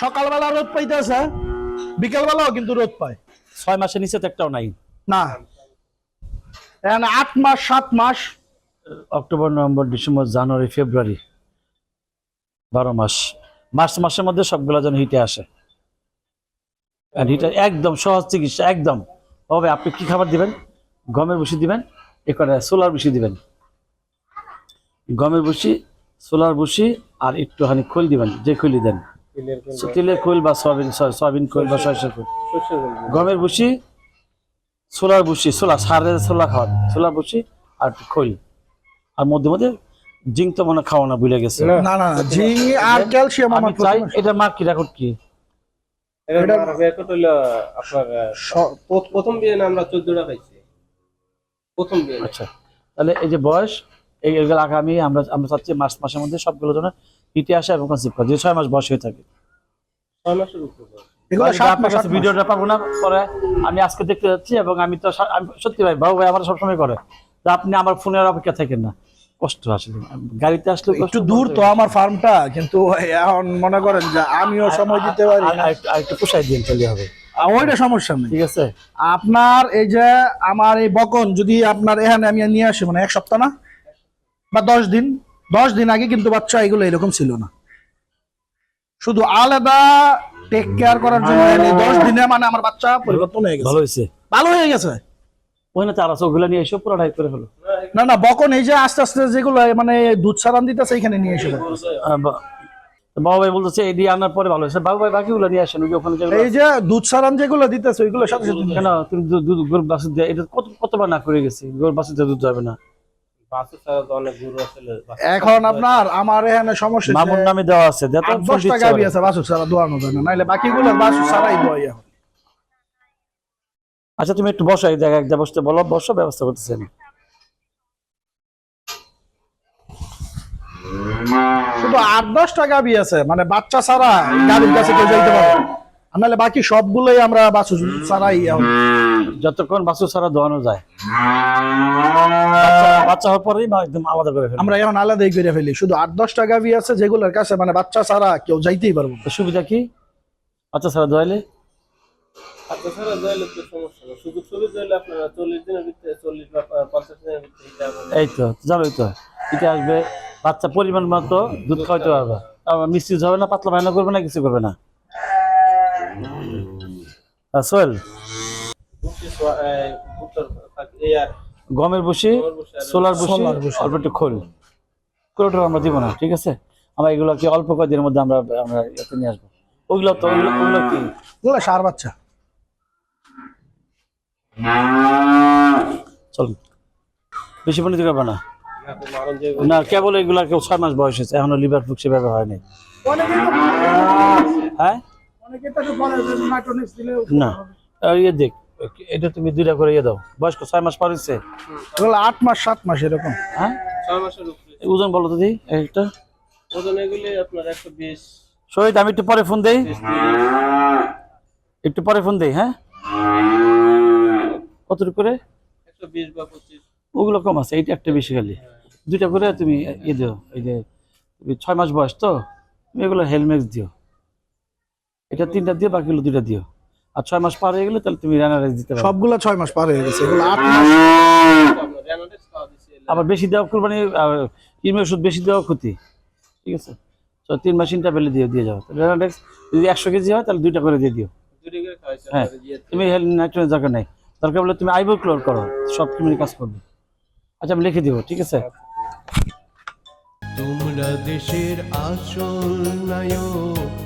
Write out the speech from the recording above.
সকালবেলা রোদ পাইতেছে বিকেলবেলাও কিন্তু রোদ পায়। ছয় মাসের নিচে তো একটাও নাই। না। আট মাস সাত মাস। October November December January February বারো মাস। মার্চ মাসের মধ্যে সবগুলো যেন হিটে আসে। হিটে একদম সহজ চিকিৎসা একদম। হবে আপনি কি খাবার দিবেন? গমের ভুসি দিবেন এ করে সোলার ভুসি দিবেন। গমের বসি সোলার ভুসি আর একটুখানি খোল দিবেন যে খুলি দেন। তিলের বা সয়াবিন সয়াবিন বা সরষের গমের ভুসি সোলার ভুসি সোলা সারের খাওয়ান সোলার ভুসি আর আর মধ্যে মধ্যে জিঙ্ক তো মনে খাওয়া না ভুলে গেছে। না। না জিঙ্ক আর ক্যালসিয়াম আমার চাই এটা মার্ক কি রেকর্ড কি? প্রথম বিয়ে আমরা চোদ্দটা পাইছি প্রথম বিয়ে আচ্ছা তাহলে এই যে বয়স এই এগুলো আগামী আমরা আমরা চাচ্ছি মার্চ মাসের মধ্যে সবগুলো যেন হিটে আসে এবং কনসিভ করে যে ছয় মাস বয়স হয়ে থাকে। ছয় মাসের উপরে আমি আপনার কাছে ভিডিওটা পাবো না? পরে আমি আজকে দেখতে যাচ্ছি এবং আমি তো সত্যি ভাই বাবু ভাই আমার সবসময় করে। আপনি আমার ফোনের অপেক্ষা থাকেন না। কষ্ট আসলে। গাড়িতে আসলে একটু দূর তো আমার ফার্মটা কিন্তু এখন মনে করেন যে আমিও সময় দিতে পারি একটু- পোষাই দিয়ে চলে হবে। ওইটা সমস্যা নেই। ঠিক আছে? আপনার এই যে আমার এই বকন যদি আপনার এখানে আমি নিয়ে আসি মানে এক সপ্তাহ না? বা দশ দিন? দশ দিন আগে কিন্তু বাচ্চা এগুলো এরকম ছিল না। শুধু আলাদা টেক কেয়ার করার জন্য দশ দিনে মানে আমার বাচ্চা পরিবর্তন হয়ে গেছে। ভালো হয়েছে। ভালো হয়ে গেছে। ওই না তারা ওগুলো নিয়ে এসে পুরো টাইপ করে ফেলো না না বকন এই যে আস্তে আস্তে যেগুলো মানে দুধ সারান দিতেছে এখানে নিয়ে এসে বাবু ভাই বলতেছে এই দিয়ে আনার পরে ভালো হয়েছে। বাবু ভাই বাকিগুলো নিয়ে আসেন ওখানে এই যে দুধ সারান যেগুলো দিতেছে ওইগুলো সাথে সাথে কেন তুমি দুধ গরু বাছুর দিয়ে এটা কত কতবার না করে গেছি গরু বাছুর দুধ যাবে না। এখন আপনার আমার এখানে সমস্যা মামুর নামে দেওয়া আছে দশ টাকা আছে সারা দোয়ানো যায় না নাইলে বাকিগুলো বাসুর সারাই দোয়াই এখন আচ্ছা তুমি একটু বসো এই জায়গায় একটা বসতে বলো বসো ব্যবস্থা করতেছি আমি। শুধু আট দশ টাকা গাবি আছে মানে বাচ্চা ছাড়া গাবির কাছে কেউ যাইতে পারে নাহলে বাকি সবগুলোই আমরা বাসুর ছাড়াই যতক্ষণ বাছুর ছাড়া দোয়ানো যায়। বাচ্চা- বাচ্চা হওয়ার পরেই একদম আলাদা করে ফেলবে। আমরা এখন আলাদাই করে ফেলি। শুধু আট দশটা টাকা গাবি আছে যেগুলোর কাছে মানে বাচ্চা ছাড়া কেউ যাইতেই পারব সুবিধা কি? বাচ্চা ছাড়া দোয়াইলে? বাচ্চা ছাড়া দইলে তো সমস্যা না শুধু ছবি দইলে আপনারা চল্লিশ দিনের ভিতরে চল্লিশ বা পঞ্চাশ দিনের ভিতরে মানে এই তো জানোই তো। এটা আসবে বাচ্চা পরিমাণ মতো দুধ খাওয়াইতে পারবে। আবার মিষ্টি হবে না পাতলা বায়না করবে না কিছু করবে না। সোহেল গমের বসি সোলার বসি। অল্প একটু খোল। কোনোটা আমরা দিব না ঠিক আছে? আমরা এগুলোকে অল্প কয়েকদিনের মধ্যে আমরা আমরা এতে নিয়ে আসব। ওইগুলো তো ওইগুলো কি? এগুলো সার বাচ্চা। চল। বেশি পানি দিতে না। না কেবল এগুলা কেউ ছয় মাস বয়স হয়েছে। এখনও লিভার ফুক সেভাবে হয়নি। হ্যাঁ? না। ইয়ে দেখ এটা তুমি দুইটা করে ইয়ে দাও। বয়স্ক ছয় মাস পার হয়েছে আট মাস সাত মাস এরকম। হ্যাঁ? ওজন বলো তো একটা ওজন এগুলি আপনার একশো বিশ। শহীদ আমি একটু পরে ফোন দেই। একটু পরে ফোন দেই হ্যাঁ? করে ওগুলো কম আছে এইটা একটা বেশি খালি। দুইটা করে তুমি ইয়ে দিও এই যে তুমি ছয় মাস বয়স তো তুমি এগুলো হেলমেট দিও। এটা তিনটা দিও বাকিগুলো দুইটা দিও। আর ছয় মাস পার হয়ে গেলে তাহলে তুমি রান্না দিতে পারো। সবগুলো ছয় মাস পার হয়ে গেছে এগুলো আট মাস। আবার বেশি দেওয়া কোরবানি কৃমি ওষুধ বেশি দেওয়া ক্ষতি। ঠিক আছে? তো তিন মাস তিনটা বেলে দিয়ে দিয়ে যাও। রেনাডেক্স যদি একশো কেজি হয় তাহলে দুইটা করে দিয়ে দিও। দুটি করে খাওয়াইছে হ্যাঁ। তুমি নাইট্রোজেন দরকার নেই। দরকার বলে তুমি আইবো ক্লোর করো সব তুমি কাজ করবে। আচ্ছা আমি লিখে দিব ঠিক আছে? তোমরা দেশের আসল নায়ক।